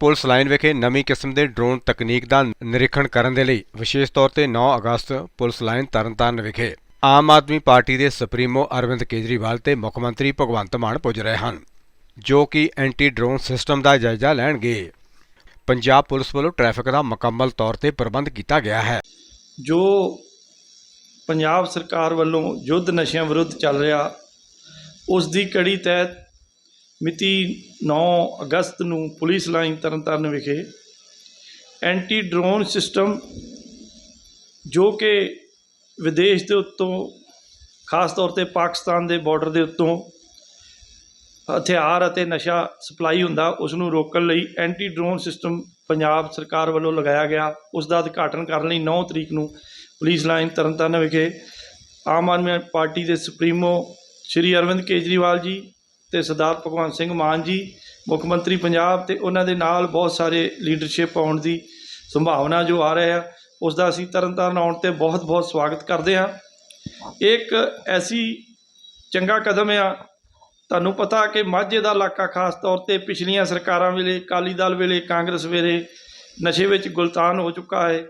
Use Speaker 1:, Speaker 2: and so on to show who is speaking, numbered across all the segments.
Speaker 1: Police line ਵਿਖੇ ਨਵੀਂ ਕਿਸਮ ਦੇ ਡਰੋਨ ਤਕਨੀਕ ਦਾ ਨਿਰੀਖਣ ਕਰਨ ਦੇ ਲਈ ਵਿਸ਼ੇਸ਼ ਤੌਰ ਤੇ 9 ਅਗਸਤ ਪੁਲਿਸ ਲਾਈਨ ਤਰਨਤਾਰਨ ਵਿਖੇ ਆਮ ਆਦਮੀ ਪਾਰਟੀ ਦੇ ਸੁਪਰੀਮੋ ਅਰਵਿੰਦ ਕੇਜਰੀਵਾਲ ਤੇ ਮੁੱਖ ਮੰਤਰੀ ਭਗਵੰਤ ਮਾਨ ਪੁੱਜ ਰਹੇ ਹਨ, ਜੋ ਕਿ ਐਂਟੀ ਡਰੋਨ ਸਿਸਟਮ ਦਾ ਜਾਇਜ਼ਾ ਲੈਣਗੇ। ਪੰਜਾਬ ਪੁਲਿਸ ਵੱਲੋਂ ਟ੍ਰੈਫਿਕ ਦਾ ਮੁਕੰਮਲ ਤੌਰ ਤੇ ਪ੍ਰਬੰਧ ਕੀਤਾ ਗਿਆ ਹੈ।
Speaker 2: ਜੋ ਪੰਜਾਬ ਸਰਕਾਰ ਵੱਲੋਂ ਯੁੱਧ ਨਸ਼ਿਆਂ ਵਿਰੁੱਧ ਚੱਲ ਰਿਹਾ, ਉਸ ਦੀ ਕੜੀ ਤਹਿਤ ਮਿਤੀ 9 ਅਗਸਤ ਨੂੰ ਪੁਲਿਸ ਲਾਈਨ ਤਰਨਤਾਰਨ ਵਿਖੇ ਐਂਟੀ ਡਰੋਨ ਸਿਸਟਮ ਜੋ ਕਿ ਵਿਦੇਸ਼ ਦੇ ਉੱਤੋਂ, ਖਾਸ ਤੌਰ ਤੇ ਪਾਕਿਸਤਾਨ ਦੇ ਬਾਰਡਰ ਦੇ ਉੱਤੋਂ ਹਥਿਆਰ ਅਤੇ ਨਸ਼ਾ ਸਪਲਾਈ ਹੁੰਦਾ, ਉਸ ਨੂੰ ਰੋਕਣ ਲਈ ਐਂਟੀ ਡਰੋਨ ਸਿਸਟਮ ਪੰਜਾਬ ਸਰਕਾਰ ਵੱਲੋਂ ਲਗਾਇਆ ਗਿਆ। ਉਸ ਦਾ ਉਦਘਾਟਨ ਕਰਨ ਲਈ 9 ਤਰੀਕ ਨੂੰ ਪੁਲਿਸ ਲਾਈਨ ਤਰਨਤਾਰਨ ਵਿਖੇ ਆਮ ਆਦਮੀ ਪਾਰਟੀ ਦੇ ਸੁਪਰੀਮੋ ਸ਼੍ਰੀ ਅਰਵਿੰਦ ਕੇਜਰੀਵਾਲ ਜੀ ਤੇ ਸਰਦਾਰ ਭਗਵੰਤ ਸਿੰਘ ਮਾਨ ਜੀ, ਮੁੱਖ ਮੰਤਰੀ ਪੰਜਾਬ ਤੇ ਉਹਨਾਂ ਦੇ ਨਾਲ ਬਹੁਤ ਸਾਰੇ ਲੀਡਰਸ਼ਿਪ ਆਉਣ ਦੀ ਸੰਭਾਵਨਾ ਜੋ ਆ ਰਿਹਾ ਹੈ ਉਸ ਦਾ ਅਸੀਂ ਤਰਨਤਾਰਨ ਆਉਣ ਤੇ ਬਹੁਤ ਬਹੁਤ ਸਵਾਗਤ ਕਰਦੇ ਹਾਂ। ਇੱਕ ਐਸੀ ਚੰਗਾ ਕਦਮ ਆ। ਤੁਹਾਨੂੰ ਪਤਾ ਕਿ ਮਾਝੇ ਦਾ ਇਲਾਕਾ ਖਾਸ ਤੌਰ ਤੇ ਪਿਛਲੀਆਂ ਸਰਕਾਰਾਂ ਵੇਲੇ, ਅਕਾਲੀ ਦਲ ਵੇਲੇ, ਕਾਂਗਰਸ ਵੇਲੇ ਨਸ਼ੇ ਵਿੱਚ ਗੁਲਤਾਨ ਹੋ ਚੁੱਕਾ ਹੈ।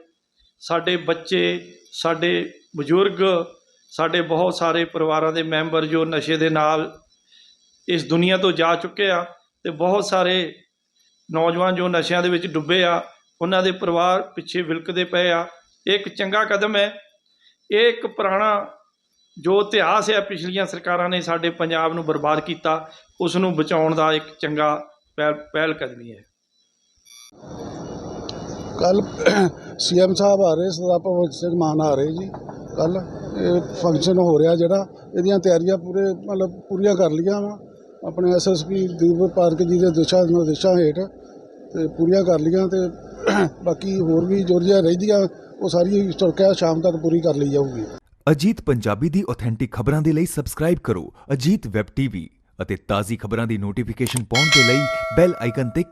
Speaker 2: ਸਾਡੇ ਬੱਚੇ, ਸਾਡੇ ਬਜ਼ੁਰਗ, ਸਾਡੇ ਬਹੁਤ ਸਾਰੇ ਪਰਿਵਾਰਾਂ ਦੇ ਮੈਂਬਰ ਜੋ ਨਸ਼ੇ ਦੇ ਨਾਲ ਇਸ ਦੁਨੀਆ ਤੋਂ ਜਾ ਚੁੱਕੇ ਆ ਤੇ ਬਹੁਤ ਸਾਰੇ ਨੌਜਵਾਨ ਜੋ ਨਸ਼ਿਆਂ ਦੇ ਵਿੱਚ ਡੁੱਬੇ ਆ, ਉਹਨਾਂ ਦੇ ਪਰਿਵਾਰ ਪਿੱਛੇ ਵਿਲਕਦੇ ਪਏ ਆ। ਇਹ ਇੱਕ ਚੰਗਾ ਕਦਮ ਹੈ। ਇਹ ਇੱਕ ਪੁਰਾਣਾ ਜੋ ਇਤਿਹਾਸ ਹੈ ਪਿਛਲੀਆਂ ਸਰਕਾਰਾਂ ਨੇ ਸਾਡੇ ਪੰਜਾਬ ਨੂੰ ਬਰਬਾਦ ਕੀਤਾ, ਉਸ ਨੂੰ ਬਚਾਉਣ ਦਾ ਇੱਕ ਚੰਗਾ ਪਹਿਲ ਪਹਿਲ ਕਦਮੀ ਹੈ।
Speaker 3: ਕੱਲ ਸੀਐਮ ਸਾਹਿਬ ਆ ਰਹੇ, ਸਰਦਾਰ ਭਗਵੰਤ ਸਿੰਘ ਮਾਨ ਆ ਰਹੇ ਜੀ। ਕੱਲ ਇਹ ਫੰਕਸ਼ਨ ਹੋ ਰਿਹਾ ਜਿਹੜਾ, ਇਹਦੀਆਂ ਤਿਆਰੀਆਂ ਪੂਰੇ, ਮਤਲਬ ਪੂਰੀਆਂ ਕਰ ਲੀਆਂ ਵਾ। ਆਪਣੇ ਐਸਐਸਪੀ ਦੀਪ ਪਾਰਕ ਜੀ ਦੇ ਦਿਸ਼ਾ ਨਿਰਦੇਸ਼ਾਂ ਹੇਠ ਤੇ ਪੂਰੀਆਂ ਕਰ ਲੀਆਂ ਤੇ ਬਾਕੀ ਹੋਰ ਵੀ ਜੋਰੀਆਂ ਰਹਿੰਦੀਆਂ, ਉਹ ਸਾਰੀ ਸੁਰੱਖਿਆ ਸ਼ਾਮ ਤੱਕ ਪੂਰੀ ਕਰ ਲਈ ਜਾਊਗੀ।
Speaker 4: ਅਜੀਤ ਪੰਜਾਬੀ ਦੀ ਆਥੈਂਟਿਕ ਖਬਰਾਂ ਦੇ ਲਈ ਸਬਸਕ੍ਰਾਈਬ ਕਰੋ ਅਜੀਤ ਵੈਬ ਟੀਵੀ ਅਤੇ ਤਾਜ਼ੀ ਖਬਰਾਂ ਦੀ ਨੋਟੀਫਿਕੇਸ਼ਨ ਪਾਉਣ ਦੇ ਲਈ ਬੈਲ ਆਈਕਨ ਤੇ